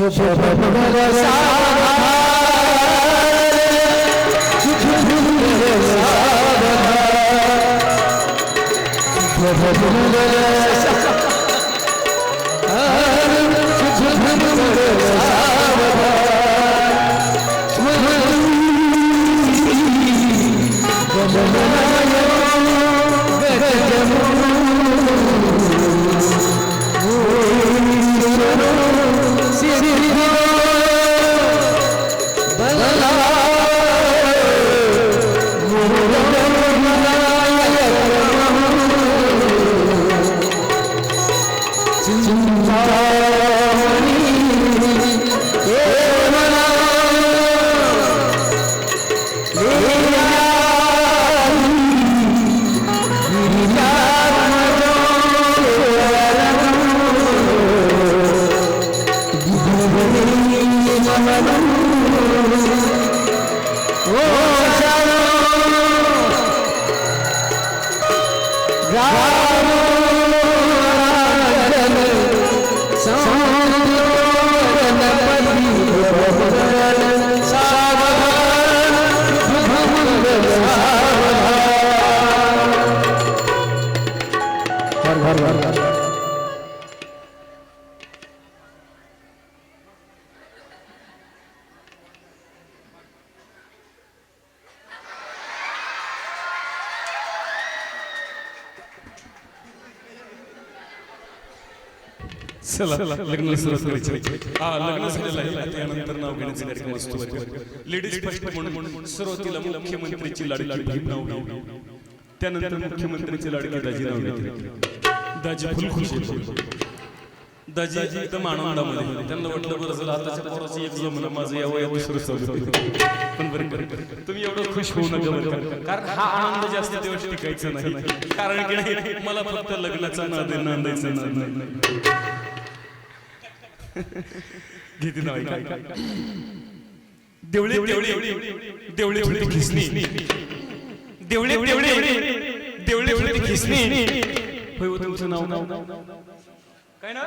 শুভ ధన్యవాదాలు चला लग्न सुरुवात करायची हा लग्न झालेलं आहे त्यानंतर नाव घेण्याचा कार्यक्रम असतो लेडीज फर्स्ट म्हणून सुरुवातीला मुख्यमंत्रीची लाडकी बहीण नाव घेऊ त्यानंतर मुख्यमंत्रीची लाडकी दाजी नाव घेते दाजी फुल खुश दाजी एकदम आनंदामध्ये त्यांना वाटलं बरं झालं आताच्या पोराचं एक जमलं माझं या वयात दुसरं चालू. पण बरं बरं तुम्ही एवढं खुश होऊ नका बरं. कारण हा आनंद जास्त दिवस टिकायचा नाही कारण की नाही मला फक्त लग्नाचा नाद नांदायचा नाद नाही घेते. देवळे देवळे देवळे देवळे खिसणी देवळे देवळे देवळे देवळे खिसणी होय तुमचं नाव नाव काय नाव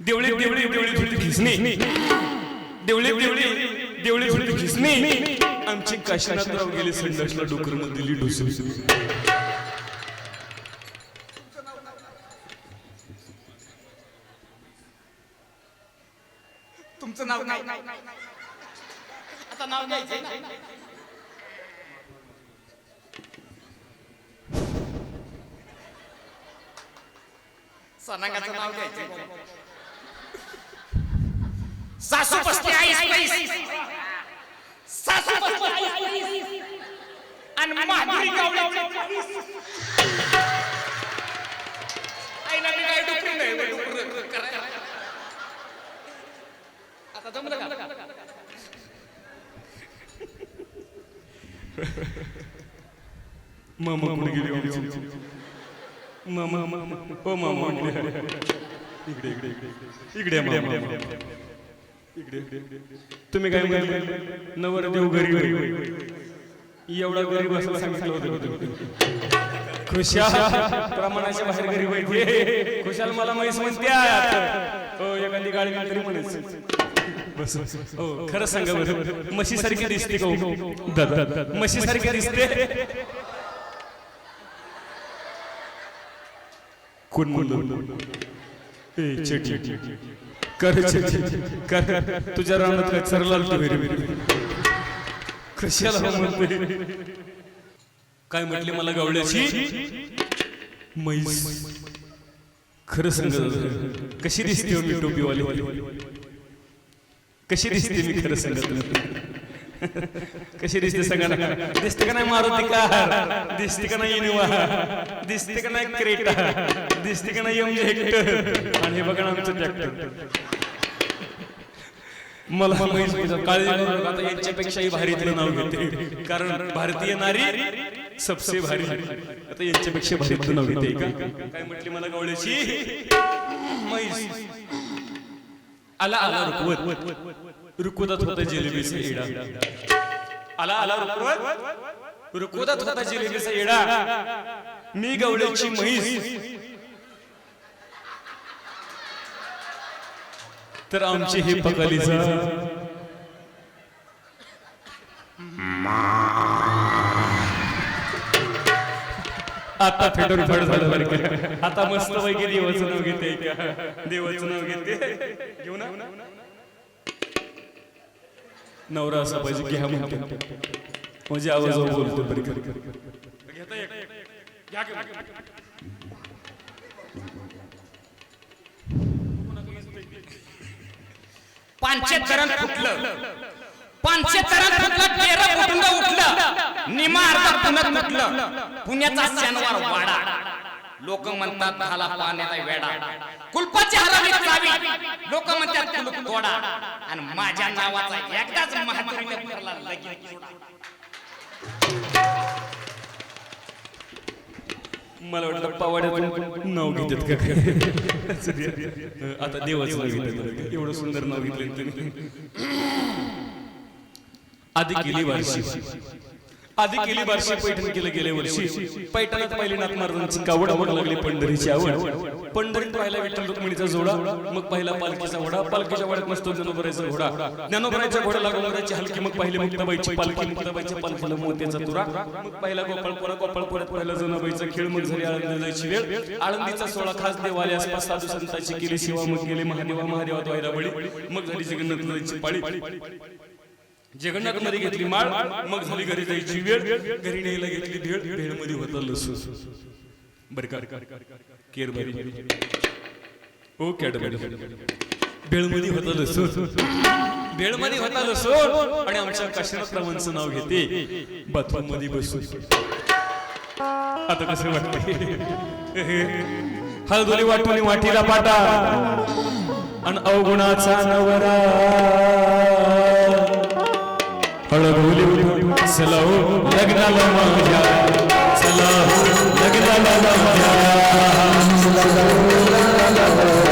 देवळे देवळे देवळे थोडी खिसणी देवळे देवळे देवळे थोडी खिसणी आमची काशीनाथराव गेले संडासला डोकरमध्ये दिली ढोसली तुमचं नाव नाही आता नाव घ्यायचंय. ना? सनागाचं नाव घ्यायचंय सासू पैस सासू आणि माधुरी आईला मी काय डुकरू नाही आता जमलं का मामा कुठे गेली? मामा हो मामा इकडे इकडे इकडे इकडे इकडे मामा. इकडे तुम्ही काय नवर देव गरीब एवढा गरीब असं सांगितलं होतं खुशाल प्रमाणाच्या बाहेर गरीब आहे. खुशाल मला म्हैस म्हणते हो एखादी गाडी तरी म्हणायचं बस हो खरं सांगा बरं म्हशीसारखी दिसते का हो? म्हशीसारखी दिसते कोण कर कर तुझ्या रानात काय चरला आलतो कशाला हो म्हणते काय म्हटले मला गावड्याची मैस खरं सांग कशी दिसते हो मी टोपीवाली? कशी दिसते मी खरं सांगत कशी दिसते सगळ्यांना? दिसते का नाही मारुती कार? दिसते का नाही इनोवा? दिसते का नाही क्रेटा? दिसते का नाही एम हेक्टर आणि हे बघा आमचं ट्रॅक्टर मला काळजी यांच्यापेक्षाही भारी नाव घेते. कारण भारतीय नारी सबसे भारी. आता यांच्यापेक्षा भारी नाव घेते काय म्हटली मला गवळ्याची? आला आला रुकवत रुकवतात होता जिलेबीचा येडा आला आला रुकवत रुकवतात होता जिलेबीचा येडा मी गवळ्याची म्हैस. तर आमची ही पकालीचा आता फेडून फड झालं बरं का. आता मस्त पैकी देवाचं नाव घेते. का देवाचं नाव घेते. घेऊ ना? नवरा असा पाहिजे घ्या म्हणते. म्हणजे आवाज बोलतो पांचेतरण फुटलं. पांचेतरण फुटलं कुटुंब उठलं. निमा अर्धा पुण्यात फुटलं. पुण्याचा शनिवार वाडा. लोक म्हणतात झाला पाण्याचा वेडा कुलपाची हरामी चावी. लोक म्हणतात कुलूप तोडा. आणि माझ्या नावाचा एकदाच महात्म्य भरला. मला वाटलं पवाड्यातून नाव घेतात का? काय आता देवाचं नाव घेतात. एवढं सुंदर नाव घेतलं तुम्ही आधी केली बारशी आधी केली बारशी पैठण केलं गेल्या वर्षी. पैठणात पहिली नाथ महाराजांची कावड आवड लागली पंढरीची आवड. पंढरीत पाहिला विठ्ठल रुक्मिणीचा जोडा मग पहिला पालखीचा घोडा पालखीच्या वाड्यात मस्त ज्ञानोबरायचा घोडा. ज्ञानोबरायच्या घोडा लागून घोड्याची हलकी मग पहिली मुक्ताबाईची पालखी मुक्ताबाईच्या पालखीला मोत्याचा तुरा. मग पहिला गोपाळपुरा गोपाळपुरात पहिला जनाबाईचा खेळ मग झाली आळंदी जायची वेळ. आळंदीचा सोळा खास देवालय आसपास साधू संतांची केली सेवा मग गेले महादेवा महादेवा द्वायला बळी मग झाली जगन्नाथ जायची पाळी. जगन्नाथमध्ये घेतली माळ मग झाली घरी जायची वेळ. घरी न्यायला घेतली भेळ भेळमध्ये होता लसूण. बर केर बरी ओ कॅडबरी भेळमध्ये होता लसूण. भेळमध्ये होता लसूण. आणि आमच्या काशीनाथरावांचं नाव घेते? बाथरूममध्ये बसून. आता कसं वाटतंय? हळदोली वाटून वाटीला पाटा. आणि अवगुणाचा नवरा. Thank you.